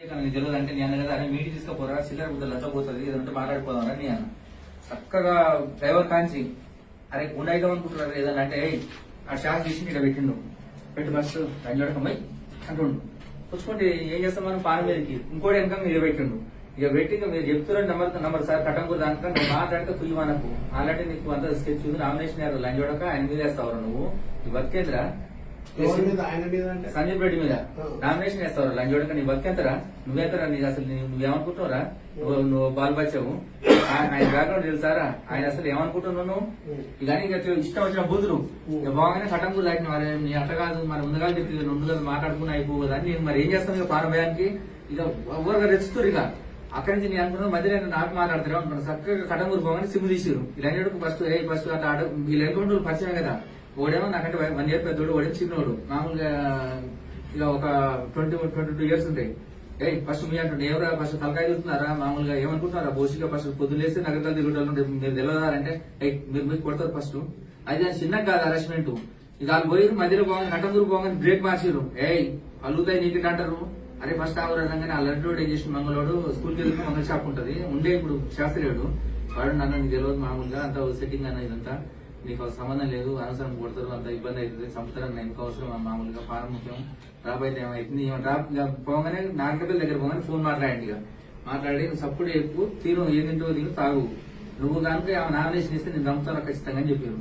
తెలియదు అంటే నేను కదా అని మీటింగ్ తీసుకుపోరా చిల్లర బుద్ధ లచ్చపోతుంది ఏదంటే మాట్లాడిపోదాం అని నేను చక్కగా డ్రైవర్ కాంచి అరే గుండె అనుకుంటున్నారు ఏదన్నా అంటే ఆ షాక్ తీసి ఇక్కడ పెట్టిండు. పెట్టి బస్సు అమ్మాయి అంటుండు. పుచ్చుకుంటే ఏం చేస్తాం మనం పాన మీదకి? ఇంకోటి వెనక మీద పెట్టిండు. ఇక పెట్టి మీరు చెప్తున్నారు నెంబర్ నెంబర్ సార్. కట్టంకు దానికన్నా నువ్వు మాట్లాడితే కుయ్యి మనకు ఆల్రెడీ నీకు అంత స్కెచ్ ఉంది నామినేషన్ లైన్ చూడక ఆయన మీద వేస్తావు నువ్వు? ఈ బతికేంద్రా? మీద? మీద సందీప్ రెడ్డి మీద. నామినేషన్ వేస్తావు లంజోడక నీ బతికెంతరా నువ్వేంతరా నీ అసలు? నువ్వేమనుకుంటున్నారా నువ్వు బాల్ బచ్చావు ఆ- ఆయన బ్యాక్గ్రౌండ్ తెలుసారా? ఆయన అసలు ఏమనుకుంటున్నావు నువ్వు? ఇక ఇష్టం వచ్చిన బుద్ధులు బాగానే కటంకు దాటిన మరి నీ అట్ట కాదు మరి ముందుగా చెప్పి రెండు కదా మాట్లాడుకుని అయిపోదు నేను మరి ఏం చేస్తాను ఇక పానభయానికి ఇక ఊరగా రెచ్చుతారు ఇక. అక్కడి నుంచి నేను అనుకున్నాను మధ్య నేను నాకు మాట్లాడతారు అనుకున్నాను చక్కగా కటంగూరు పోగానే సిమ్ తీసిరు ఇలా ఫస్ట్ ఏ ఫస్ట్ అట్లా ఆడ వీళ్ళు ఎన్కౌంటర్ పరిచయం కదా. ఓడేమో నాకంటే వన్ ఇయర్ పెద్దోడు ఓడేమో చిన్నోడు. మామూలుగా ఇక ఒక ట్వంటీ ట్వంటీ టూ ఇయర్స్ ఉంటాయి. ఏ ఫస్ట్ మీ అంటే ఎవరా ఫస్ట్ తలకాయ తిరుగుతున్నారా? మామూలుగా ఏమనుకుంటున్నారా? బోసిగా ఫస్ట్ పొద్దులేసి నగరాలు తిరుగుతారు మీరు తెలియదారంటే ఏ మీరు మీకు కొడతారు ఫస్ట్ అది దాని చిన్న కాదు అరెస్ట్మెంట్ ఇక వాళ్ళు పోయి మధ్యలో పోగానే దూరు పోగానే బ్రేక్ మార్చారు ఏయ్ అల్లుతాయి నీకు అంటారు అరే ఫస్ట్ ఆవు అనగానే ఆ లడ్డు ఏం చేసిన మంగళోడు స్కూల్కి వెళ్ళి మంగళ షాప్ ఉంటది. ఉండే ఇప్పుడు శాస్త్రీయుడు వాడు నన్ను నీకు తెలియదు మామూలుగా అంత సెట్టింగ్ అన్న ఇదంతా. నీకు సంబంధం లేదు అనవసరం కొడతారు అంత ఇబ్బంది అవుతుంది సంవత్సరం ఎందుకు అవసరం మామూలుగా పారం ముఖ్యం. రాబోయే ఏమైతుంది? ఈమె డ్రాప్ పోగానే నాగపల్లి దగ్గర పోగానే ఫోన్ మాట్లాడండి ఇక. మాట్లాడి సప్పుడు ఎక్కువ తీరు ఏం తింటో తిను తాగు. నువ్వు కనుక ఆమె నామినేషన్ ఇస్తే నేను నమ్ముతాను ఖచ్చితంగా అని చెప్పారు.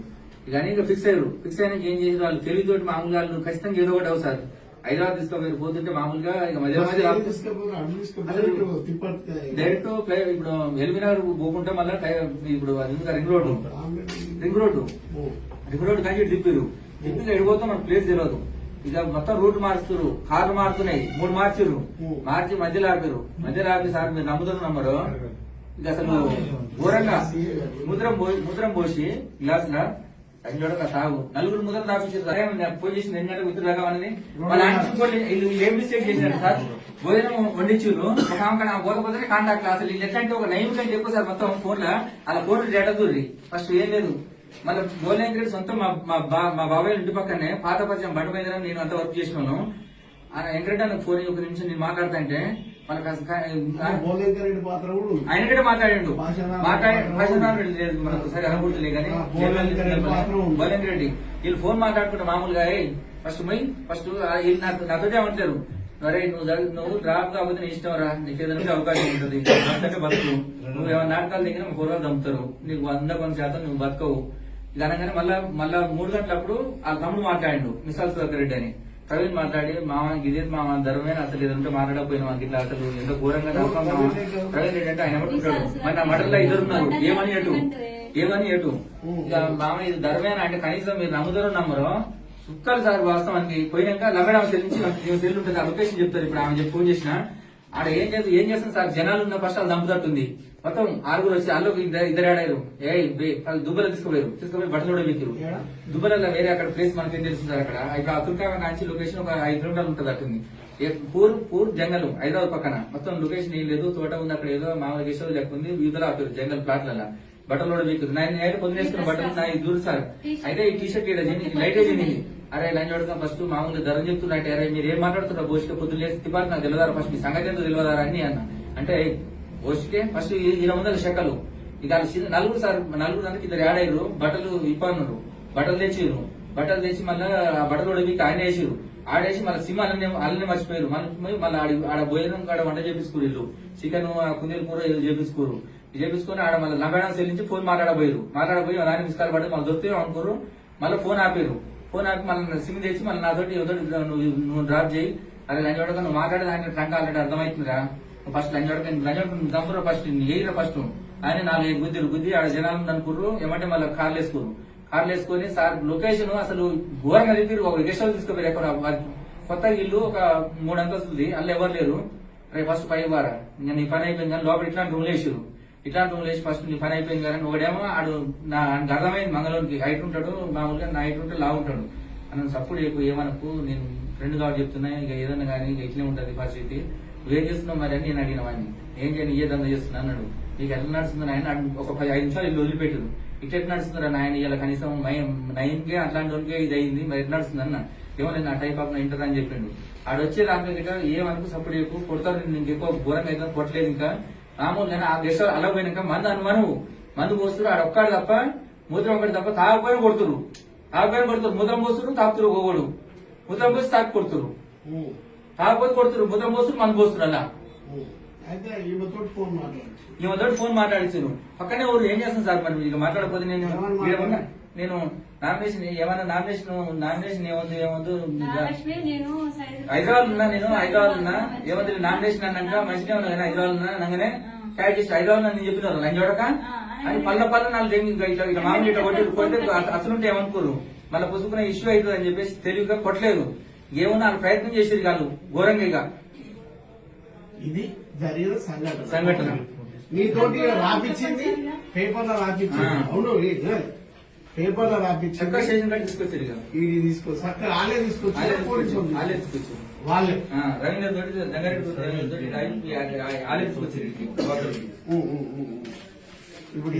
ఇక అని ఇక ఫిక్స్ అయ్యారు. ఫిక్స్ అయినాక ఏం చేసి వాళ్ళు తెలివితోటి మామూలుగా వాళ్ళు ఖచ్చితంగా ఏదో ఒకటి అవుతారు. హైదరాబాద్ తీసుకోపోయారు పోతుంటే మామూలుగా ఇక మధ్య డైరెక్ట్ ఇప్పుడు ఎల్బినార్ పోకుంటే మళ్ళీ ఇప్పుడు అది ring road. Ring road. Ring road కానీ దిప్పారు దిప్పిలో ఎడిపోతే మనకు ప్లేస్ తెలియదు ఇక మొత్తం రూట్ మారుస్తారు కార్లు మారుతున్నాయి. మూడు మార్చిర్రు. మార్చి మధ్యలో ఆపారు. మధ్యలో ఆపి సార్ మీరు నమ్ముతున్న నమ్మరు ఇక అసలు ఘోరంగా. ముద్రం ముద్రం పోసి గ్లాస్ లా చూడక తాగు. నలుగురు ముద్రం తాపించారు ఫోన్ చేసి నేను గంటకు ఉత్తరు రాగామని వాళ్ళ ఏం మిస్టేక్ చేసినారు సార్? భోజనం వండించారు ఒక ఆమె పోకపోతే కాంటాక్ట్ అసలు వీళ్ళు ఎట్లా అంటే ఒక నైన్ కంటే ఎక్కువ సార్ మొత్తం ఫోన్లో. అలా ఫోన్ డేటా దూరి ఫస్ట్ ఏం లేదు. మళ్ళీ గోలెంకరెడ్డి సొంతం మా మా బా- మా బాబాయ్ ఇంటి పక్కనే పాత పరిచయం బండ మీద నేను అంత వర్క్ చేసినాను ఆయన వెంకరెడ్డి నాకు ఫోన్ ఒక నిమిషం నేను మాట్లాడతా అంటే మనకు అసలు కా- బోలేకర్ రెడ్డి పాత్ర కూడా ఉంది. ఆయన కూడా మాట్లాడిండు. మాట్లాడి లేదు మనకు సరే అనుకుంటులే కానీ ఆ, బోలేంద్ర రెడ్డి పాత్ర ఉంది. బోలేంద్ర రెడ్డి వీళ్ళు ఫోన్ మాట్లాడుకుంటే మామూలుగా ఫస్ట్ పోయి ఫస్ట్ నాకు నాతోటే ఏమంటారు అరే నువ్వు నువ్వు డ్రాప్ కాకపోతే నీ ఇష్టం రా నీకు ఏదైనా అవకాశం ఉంటుంది. బతుకు. నువ్వు ఏమైనా నాటకాలు దగ్గర కూరలు చంపుతారు నీకు వంద కొంత శాతం నువ్వు బతకవు. ఇది అనగానే మళ్ళా మళ్ళా మూడు గంటలప్పుడు ఆ తమ్ముడు మాట్లాడిండు మిసాల్ సుధాకర్ రెడ్డి అని. ప్రవీణ్ మాట్లాడి మామ ఇదే మామ ధర్మమైన అసలు ఏదంటే మాట్లాడకపోయినా మనకి ఇట్లా అసలు ఎంత ఘోరంగా. ప్రవీణ్ రెడ్డి అంటే ఆయన పట్టుకుంటాడు మరి నా మటల్లో ఇద్దరు ఉన్నారు ఏమని ఎటు ఏమని ఎటు ఇక మామ ఇది ధర్మేనా అంటే కనీసం మీరు నమ్ముతారో నమ్మరో సుక్కలు సార్ వాస్తవానికి పోయినాక లగడ సెల్ నుంచి సెల్ ఉంటుంది ఆ లొకేషన్ చెప్తారు. ఇప్పుడు ఆమె చెప్పి ఫోన్ చేసిన ఆడ ఏం చేస్తుంది ఏం చేస్తుంది సార్? జనాలు ఉన్న ఫస్ట్ వాళ్ళు దంపుతట్టుంది. మొత్తం ఆరుగురు వచ్చి వాళ్ళు ఇద్దరు ఆడారు ఏ వాళ్ళు దుబ్బలు తీసుకుపోయారు. తీసుకుపోయి బట్టలు కూడా పెట్టారు? దుబ్బలలో వేరే అక్కడ ప్లేస్ మనకి ఏం తెలుస్తుంది సార్ అక్కడ? ఇప్పుడు అతుర్కా కాంచి లొకేషన్ ఒక ఐదు కిలోమీటర్లు ఉంటుంది అట్టుంది. ఏ- పూర్ పూర్ జంగల్ హైదరాబాద్ పక్కన. మొత్తం లొకేషన్ ఏం లేదు. తోట ఉంది అక్కడ ఏదో మామూలుగా గెస్ట్ హౌస్ లెక్క ఉంది. వీధిలో ఆపారు జంగల్ ప్లాట్లలో బట్టలు కూడా మీకు నేను నేను పొద్దున వేసుకున్న బట్టలు నా ఇది చూడు సార్. అయితే ఈ టీ షర్ట్ లైట్ వేసింది అరే లైన్ చూడక ఫస్ట్. మామూలుగా ధర చెప్తున్నట్టే. అరే మీరు ఏం మాట్లాడుతున్నారు బోసిక పొద్దున్న లేసి తిప్పారు నాకు తెలియదారు ఫస్ట్. మీ సంగతి ఎంతో తెలియదారా అని అన్న. అంటే భోషికే ఫస్ట్ ఇరవై వందల శకలు ఇక నలుగురు సార్ నలుగురు దానికి ఇద్దరు యాడ్ అయ్యారు. బట్టలు ఇప్పన్నారు బట్టలు తెచ్చిర్రు. బట్టలు తెచ్చి మళ్ళీ ఆ బట్టలు కూడా ఆయన వేసిరు ఆడేసి మళ్ళీ సిమ్ అల్లనే అల్లనే మర్చిపోయారు. పోయి మళ్ళీ ఆడ ఆడ భోజనం కాడ వంట చేపించుకోరు వీళ్ళు. చికెన్ కుందేలు కూర ఇది చేపించుకోరు చేపించుకొని ఆడ మళ్ళీ లంబేడా సెల్ నుంచి ఫోన్ మాట్లాడబోయారు. మాట్లాడబోయి దాని మిస్కాల్ పడి మళ్ళీ దొరికితే అనుకోరు మళ్ళీ ఫోన్ ఆపారు. ఫోన్ మళ్ళీ సిమ్ తెచ్చి మళ్ళీ నాతోటి ఎదుటి నువ్వు నువ్వు డ్రాప్ చేయి. అదే లంచ్ వాడక నువ్వు మాట్లాడే దాని ట్రంక్ ఆల్రెడీ అర్థమవుతుందిరా. ఫస్ట్ లంచ్ పడక లంచ్ వాడక ఫస్ట్ ఏయిరా ఫస్ట్ ఆయన నాలుగు గుద్దిరు గుద్ది ఆడ జనాలు అనుకుర్రు ఏమంటే మళ్ళీ కార్లు వేసుకోరు. కార్లు వేసుకొని సార్ లొకేషన్ అసలు ఘోరంగా తిరిగి ఒక గెస్ట్ హౌస్ తీసుకుపోయారు ఎక్కడ? కొత్త ఇల్లు ఒక మూడు అంతస్తుంది అందులో ఎవరు లేరు? రేపు ఫస్ట్ పై వారా. నేను నీ పని అయిపోయింది కానీ లోపల ఇట్లాంటి రూమ్ వేసిరు ఇట్లాంటి నువ్వు వేసి ఫస్ట్ నీ పని అయిపోయింది కానీ ఒకడేమో ఆడు నా అర్థమైంది మంగళూరుకి హైట్ ఉంటాడు మామూలుగా నా హైట్ ఉంటే లా ఉంటాడు. అని సప్పుడు చెప్పు ఏమనకు నేను ఫ్రెండ్ కాబట్టి చెప్తున్నా ఇక ఏదన్నా కానీ ఇక ఇట్లే ఉంటుంది పరిస్థితి. నువ్వేం చేస్తున్నావు మరి అని నేను అడిగిన వాడిని. ఏం చేయను ఏ దంద చేస్తున్నా అన్నాడు. నీకు ఎట్లా నడుస్తుంది ఆయన ఒక పది ఐదు నిమిషాలు ఇల్లు వదిలిపెట్టారు ఇట్లా ఎట్లా నడుస్తుందిరా నాయన ఇలా కనీసం నయంకే అట్లాంటి వాళ్ళకే ఇది అయింది మరి ఎట్లా నడుస్తుంది అన్న. ఏమో నా టైప్ ఆఫ్ నా ఇంటర్ అని చెప్పిండు. ఆడు వచ్చే ఏమనుకు సపోర్ట్ చెప్పు కొడతారు నేను ఇంకెక్కువ ఘోరంగా అయితే కొట్టలేదు ఇంకా. మామూలుగా ఆ గెస్ట్ అలా పోయినాక మందు అనుమాను మందు పోస్తున్నారు ఆడ ఒక్కడు తప్ప మూత్రం ఒకటి తప్ప తాగపోయిన కొడుతురు తాగపోయిన కొడుతురు మూత్రం పోస్తురు తాపుతురు ఒకడు మూత్రం పోసి తాకి కొడుతురు ఉమ్, తాగపోతే కొడుతురు మూత్రం పోస్తురు మందు పోస్తురు అలా ఉమ్. అయితే ఈమెతో ఫోన్ మాట్లాడు ఈ మొదటి ఫోన్ మాట్లాడించాను పక్కనే ఊరు ఏం చేస్తాను సార్ మరి ఇక మాట్లాడకపోతే నేను ఏమని ఈడేమన్నా- మాట్లాడు? నేను నామినేషన్ ఏమన్నా నామినేషన్ నామినేషన్ ఏముంది ఏముంది హైదరాబాద్ ఉన్నా నేను హైదరాబాద్ ఉన్నా. ఏముంది నామినేషన్ అన్నాక మంచిగా ఉన్నా హైదరాబాద్ ఉన్నా అనగానే క్యాచ్ చేసి హైదరాబాద్ నేను చెప్పిన లంచ్ చూడక? అని పళ్ళ పళ్ళ నాలుగు దేని ఇట్లా ఇట్లా మామూలు ఇట్లా కొట్టి కొడితే అసలుంటే ఏమనుకోరు. మళ్ళీ పుసుకునే ఇష్యూ అవుతుంది అని చెప్పేసి తెలివిగా కొట్టలేదు. ఏమన్నా ప్రయత్నం చేసేది కాదు ఘోరంగా ఇక. ఇది జరిగిన సంఘటన. సంఘటన. నీతోటి రాపిచ్చింది పేపర్లో రాపిచ్చింది. అవును పేపర్లో చక్కగా రాపిచ్చింది స్టేషన్ కాడ తీసుకొచ్చారు ఇక ఇది తీసుకో చక్కగా వాళ్ళే తీసుకొచ్చి వాళ్ళే. వాళ్ళు. వాళ్ళే వాళ్ళే రవీంద్ర తోటి రంగారెడ్డి తోటి ఆలే తీసుకొచ్చారు. ఇప్పుడు